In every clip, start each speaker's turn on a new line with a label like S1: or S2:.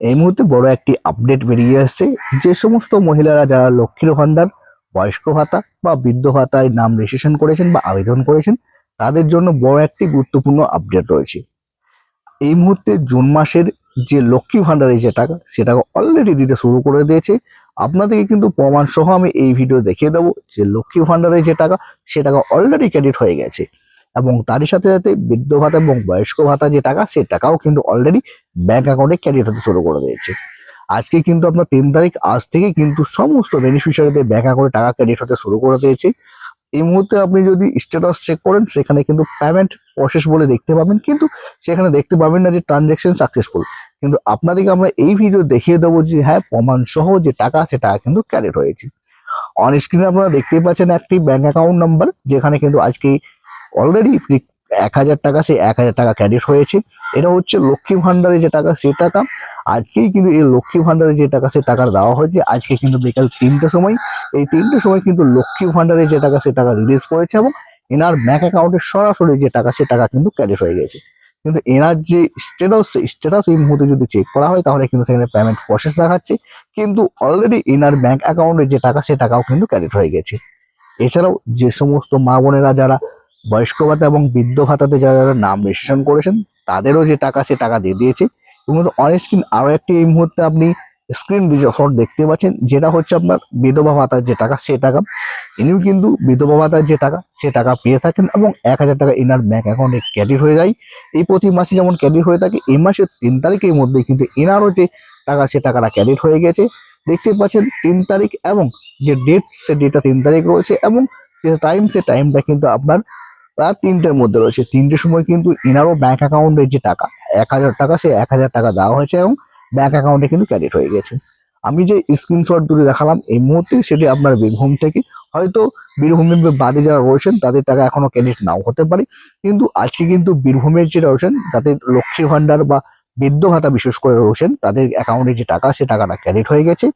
S1: এই মুহূর্তে বড় একটি আপডেট বেরিয়ে আসছে। যে সমস্ত মহিলারা যারা লক্ষ্মীর ভান্ডার বয়স্ক ভাতা বা বৃদ্ধ ভাতায় নাম রেজিস্ট্রেশন করেছেন বা আবেদন করেছেন, তাদের জন্য বড় একটি গুরুত্বপূর্ণ আপডেট রয়েছে। এই মুহূর্তে জুন মাসের যে লক্ষ্মী ভান্ডারে যে টাকা সেটা অলরেডি দিতে শুরু করে দিয়েছে। আপনাদেরকে কিন্তু প্রমাণ সহ আমি এই ভিডিও দেখিয়ে দেবো যে লক্ষ্মী ভান্ডারে যে টাকা সে টাকা অলরেডি ক্রেডিট হয়ে গেছে। এবং তারই সাথে সাথে বৃদ্ধ ভাতা এবং বয়স্ক ভাতা যে টাকা, সে টাকাও কিন্তু অলরেডি ব্যাংক অ্যাকাউন্টে ক্রেডিট হতে শুরু করে দিয়েছে। আজকে কিন্তু আপনার তিন তারিখ, আজ থেকে কিন্তু সমস্ত বেনিফিশিয়ারিদের ব্যাংক অ্যাকাউন্টে টাকা ক্রেডিট হতে শুরু করে দিয়েছে। এই মুহূর্তে আপনি যদি স্ট্যাটাস চেক করেন, সেখানে কিন্তু পেমেন্ট প্রসেস বলে দেখতে পাবেন, কিন্তু সেখানে দেখতে পাবেন না যে ট্রানজ্যাকশন সাকসেসফুল কিন্তু আপনাদেরকে আমরা এই ভিডিও দেখিয়ে দেবো যে হ্যাঁ প্রমাণ সহ যে টাকা সে টাকা কিন্তু ক্রেডিট হয়েছে। অন স্ক্রিনে আপনারা দেখতেই পাচ্ছেন একটি ব্যাংক অ্যাকাউন্ট নাম্বার যেখানে কিন্তু আজকে অলরেডি এক হাজার টাকা সে এক হাজার টাকা ক্রেডিট হয়েছে। এটা হচ্ছে লক্ষ্মী ভান্ডারে যে টাকা, সে টাকা। আজকেই কিন্তু এই লক্ষ্মী ভান্ডারে যে টাকা, সে টাকা দেওয়া হয়েছে। আজকে কিন্তু বিকাল তিনটে সময়, এই তিনটে সময় কিন্তু লক্ষ্মী ভান্ডারে যে টাকা, সে টাকা রিলিজ করেছে এবং এনার ব্যাঙ্ক অ্যাকাউন্টে সরাসরি যে টাকা, সে টাকা কিন্তু ক্রেডিট হয়ে গেছে। কিন্তু এনার যে স্ট্যাটাস স্ট্যাটাস এই মুহূর্তে যদি চেক করা হয়, তাহলে কিন্তু সেখানে পেমেন্ট প্রসেস দেখাচ্ছে। কিন্তু অলরেডি এনার ব্যাঙ্ক অ্যাকাউন্টে যে টাকা, সে টাকাও কিন্তু ক্রেডিট হয়ে গেছে। এছাড়াও যে সমস্ত মা বোনেরা যারা বয়স্ক ভাতা এবং বৃদ্ধ ভাতাতে যারা যারা নাম রেজিস্ট্রেশন করেছেন, তাদেরও যে টাকা সে টাকা দিয়ে দিয়েছে। এবং অন স্ক্রিন আরও একটি এই মুহূর্তে আপনি স্ক্রিন শট দেখতে পাচ্ছেন, যেটা হচ্ছে আপনার বিধবা ভাতার যে টাকা, সে টাকা। ইনিও কিন্তু বিধবা ভাতার যে টাকা, সে টাকা পেয়ে থাকেন এবং এক হাজার টাকা এনার ব্যাঙ্ক অ্যাকাউন্টে ক্রেডিট হয়ে যায়। এই প্রতি মাসে যেমন ক্রেডিট হয়ে থাকে, এই মাসের তিন তারিখের মধ্যে কিন্তু এনারও যে টাকা, সে টাকাটা ক্রেডিট হয়ে গেছে। দেখতে পাচ্ছেন তিন তারিখ এবং যে ডেট সে ডেটটা তিন তারিখ রয়েছে এবং যে টাইম সে টাইমটা কিন্তু আপনার রাত তিনটের মধ্যে রয়েছে। তিনটের সময় কিন্তু এনারও ব্যাংক অ্যাকাউন্টে যে টাকা, এক হাজার টাকা সে এক হাজার টাকা দেওয়া হয়েছে এবং ব্যাংক অ্যাকাউন্টে কিন্তু ক্রেডিট হয়ে গেছে আমি যে স্ক্রিনশট দুটি দেখালাম, এই মুহূর্তে সেটি আপনার বীরভূম থেকে, হয়তো বীরভূমের বাদে যারা রয়েছেন, তাদের টাকা এখনও ক্রেডিট নাও হতে পারে। কিন্তু আজকে কিন্তু বীরভূমের যে রয়েছেন, যাদের লক্ষ্মী ভাণ্ডার বা বৃদ্ধ ভাতা বিশেষ করে রয়েছেন, তাদের অ্যাকাউন্টে যে টাকা, সে টাকাটা ক্রেডিট হয়ে গেছে।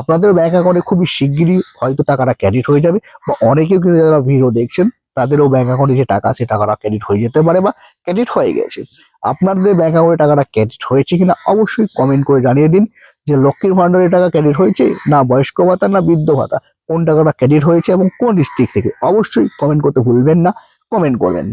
S1: আপনাদের ব্যাংক অ্যাকাউন্টে খুবই শিগগিরই হয়তো টাকাটা ক্রেডিট হয়ে যাবে, বা অনেকেও কিন্তু যারা ভিডিও দেখছেন তাদেরও ব্যাঙ্ক অ্যাকাউন্টে যে টাকা আছে টাকাটা ক্রেডিট হয়ে যেতে পারে বা ক্রেডিট হয়ে গেছে। আপনাদের ব্যাংক অ্যাকাউন্টে টাকাটা ক্রেডিট হয়েছে কিনা অবশ্যই কমেন্ট করে জানিয়ে দিন যে লক্ষ্মীর ভাণ্ডারে টাকা ক্রেডিট হয়েছে না বয়স্ক ভাতা না বৃদ্ধ ভাতা? কোন টাকাটা ক্রেডিট হয়েছে এবং কোন ডিস্ট্রিক্ট থেকে? অবশ্যই কমেন্ট করতে ভুলবেন না কমেন্ট করবেন।